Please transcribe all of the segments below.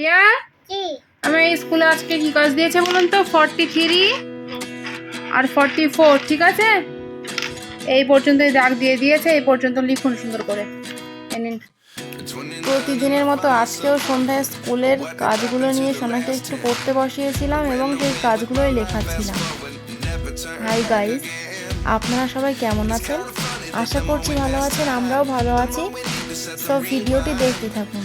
রিয়া কি আমি এই স্কুলে আজকে কি কাজ দিয়েছে বলুন তো? ফর্টি থ্রি আর ফর্টি ফোর ঠিক আছে? এই পর্যন্ত দাগ দিয়ে দিয়েছে এই পর্যন্ত লিখুন সুন্দর করে। নিন। প্রতিদিনের মতো আজকেও সন্ধ্যায় স্কুলের কাজগুলো নিয়ে সোনাকে একটু করতে বসিয়েছিলাম এবং সেই কাজগুলোই লেখাচ্ছিলাম। হাই গাইস আপনারা সবাই কেমন আছেন? আশা করছি ভালো আছেন আমরাও ভালো আছি। সব ভিডিওটি দেখতে থাকুন।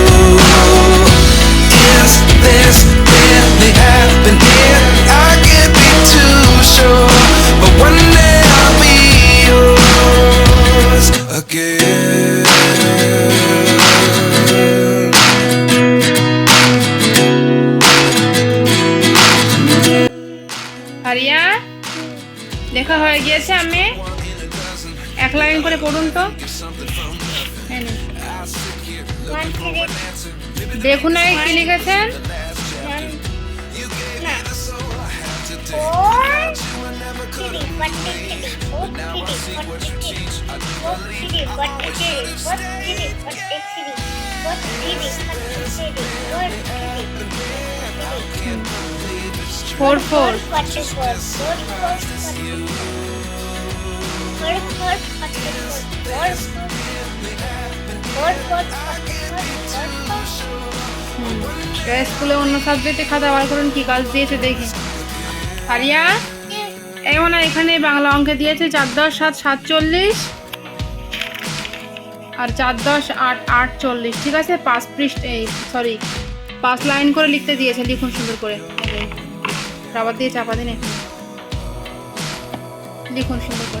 গিয়েছে আমি এক লাইন করে পড়ুন তো। দেখুন আগে কি লিখেছেন। ফোর ফোর স্কুলে অন্য সাবজেক্টে খাতা বার করুন, কি কাজ দিয়েছে দেখি। আরিয়া? এই মনে হয় এখানে বাংলা অঙ্কে দিয়েছে চার দশ সাত সাতচল্লিশ আর চার দশ আট আটচল্লিশ ঠিক আছে? পাঁচ পৃষ্ঠ, এই সরি পাঁচ লাইন করে লিখতে দিয়েছে, লিখুন সুন্দর করে। রাবার দিয়ে চাপা দিন এখানে। লিখুন সুন্দর করে।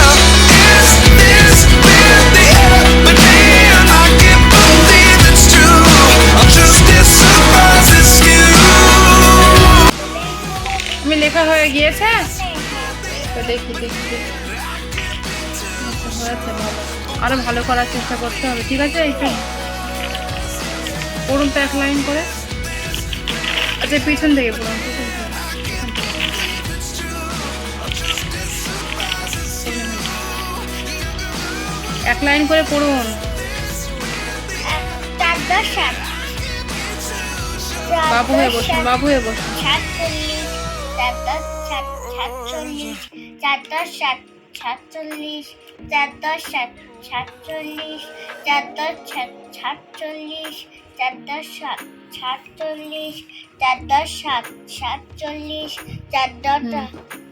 হয়ে তো দেখি দেখি হয়েছে ভালো। আরও ভালো করার চেষ্টা করতে হবে ঠিক আছে একটু পড়ুন তো এক লাইন করে। আচ্ছা পিছন থেকে পড়ুন পিছন থেকে। এক লাইন করে পড়ুন। বাবু হয়ে বসুন বাবু হয়ে বসুন। সাতচল্লিশ চার দশ সাত সাতচল্লিশ চার দশ সাত সাতচল্লিশ চার দশ সাত সাতচল্লিশ চার সাত সাতচল্লিশ চার দশ সাত সাতচল্লিশ চার দশ সাত সাতচল্লিশ চার দশ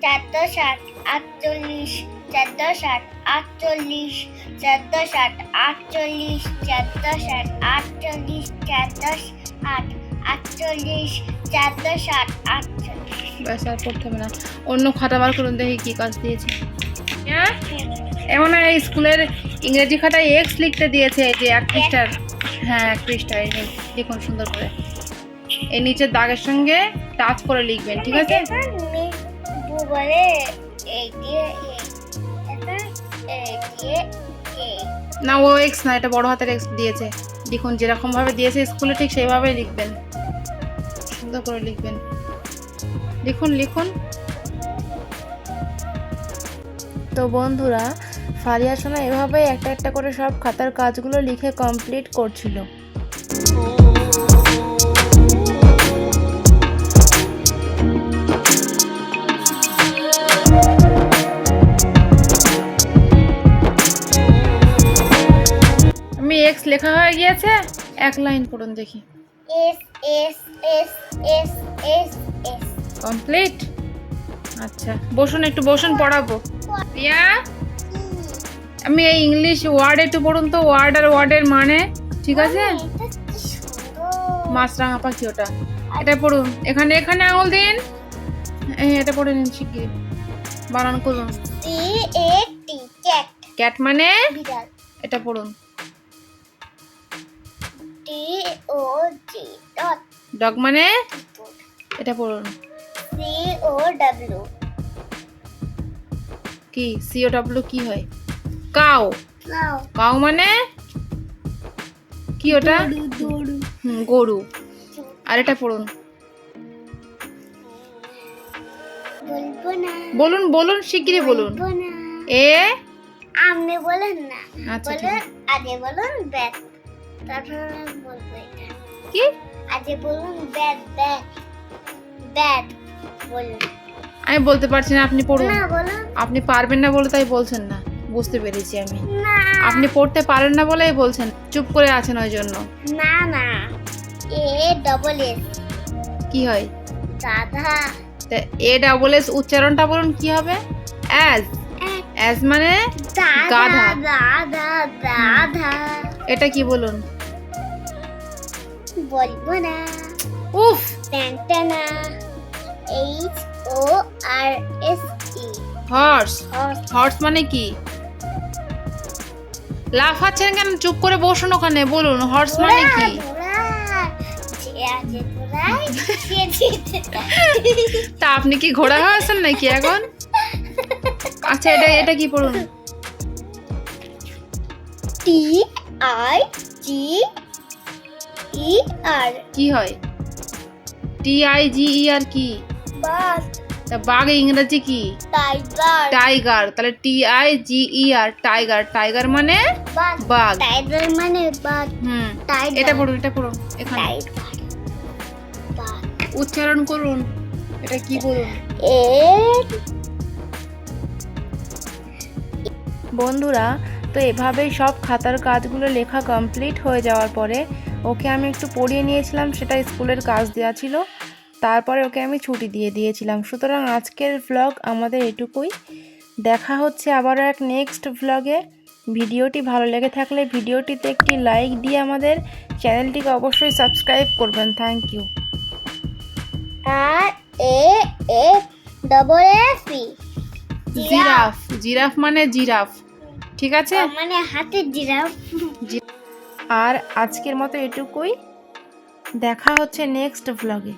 চার দশ আট আটচল্লিশ চার দশ আট আটচল্লিশ চার দশ আট আটচল্লিশ চার দশ আট আটচল্লিশ চার দশ আট আটচল্লিশ চার দশ আট আটচল্লিশ ব্যাস আর পড়তে হবে না। অন্য খাতা বার করুন দেখি কী কাজ দিয়েছে। হ্যাঁ এমন এই স্কুলের ইংরেজি খাতায় এক্স লিখতে দিয়েছে যে এক পৃষ্ঠার। হ্যাঁ এক পৃষ্ঠায় লিখুন সুন্দর করে। এই নিচের দাগের সঙ্গে টাচ করে লিখবেন ঠিক আছে? না ও এক্স না এটা বড় হাতের এক্স দিয়েছে। দেখুন যেরকম ভাবে দিয়েছে স্কুলে ঠিক সেইভাবেই লিখবেন। সুন্দর করে লিখবেন। লিখুন লিখুন। তো বন্ধুরা, ফারিয়া সোনা এভাবেই একটা একটা করে সব খাতার কাজগুলো লিখে কমপ্লিট করছিল। আমি এক্স লেখা হয়ে গিয়েছে, এক লাইন পড়ুন দেখি। S S S S S complete? আচ্ছা বসুন একটু বসুন পড়াবো। রিয়া আমি এই ইংলিশ ওয়ার্ড একটু পড়ুন তো ওয়ার্ড আর ওয়ার্ডের মানে ঠিক আছে? মাছরাঙা পাখি ওটা। এটা পড়ুন। এখানে এখানে আঙুল দিন। এটা পড়ে নিন শিগগিরি বানান করুন ক্যাট। মানে? এটা পড়ুন। ডগ মানে? এটা পড়ুন। সি ও ডাব্লিউ কি? সিও ডাব্লিউ কি হয়? নাও কাও। মানে? কি ওটা? গরু। আর এটা পড়ুন। বলুন বলুন শিগগিরই বলুন। এ? আপনি বলেন না। আচ্ছা বলুন। আগে বলুন ব্যাট তারপর বলব কি? আগে বলুন ব্যাট ব্যাট ব্যাট আমি বলতে পারছি না আপনি পড়ুন। আপনি পারবেন না বলে তাই বলছেন না। বুঝতে পেরেছি আমি। আপনি পড়তে পারেন না বলেই বলছেন। চুপ করে আছেন ওই জন্য। না না। এ ডবল এস কি হয়? দাদা। এ ডাবল এস উচ্চারণটা বলুন কি হবে? অ্যাজ অ্যাজ মানে গাধা। এটা কি বলুন? বলব না। উফ! ট্যান্টানা H O R S E horse horse মানে কি? লাফাচ্ছেন কেন? চুপ করে বসুন ওখানে বলুন হর্স মানে কি? তা আপনি কি ঘোড়া হয়েছেন নাকি এখন? আচ্ছা এটা এটা কি পড়ুন? টি আই জি ই আর কি হয়? টি আই জি ই আর কি? বাস। তা বাঘ ইংরেজি কি? টাইগার টাইগার তাহলে T I G E R tiger tiger মানে বাঘ। টাইগার মানে বাস হুম টাইগার এটা পড়ুন এটা পড়ুন এখানে। উচ্চারণ করুন এটা কি বলুন? এ বন্ধুরা তো এভাবেই সব খাতার কাজগুলো লেখা কমপ্লিট হয়ে যাওয়ার পরে ওকে আমি একটু পড়িয়ে নিয়েছিলাম সেটা স্কুলের কাজ দেওয়া ছিল। তারপরে ওকে আমি ছুটি দিয়ে দিয়েছিলাম। সুতরাং আজকের ভ্লগ আমাদের এটুকুই। দেখা হচ্ছে আবারও এক নেক্সট ভ্লগে ভিডিওটি ভালো লেগে থাকলে ভিডিওটিতে একটি লাইক দিয়ে আমাদের চ্যানেলটিকে অবশ্যই সাবস্ক্রাইব করবেন। Thank you R A A double S E giraffe. Giraffe মানে জিরাফ। ঠিক আছে? মানে হাতের জিরাফ। আর আজকের মতো এটুকুই। দেখা হচ্ছে নেক্সট ভ্লগে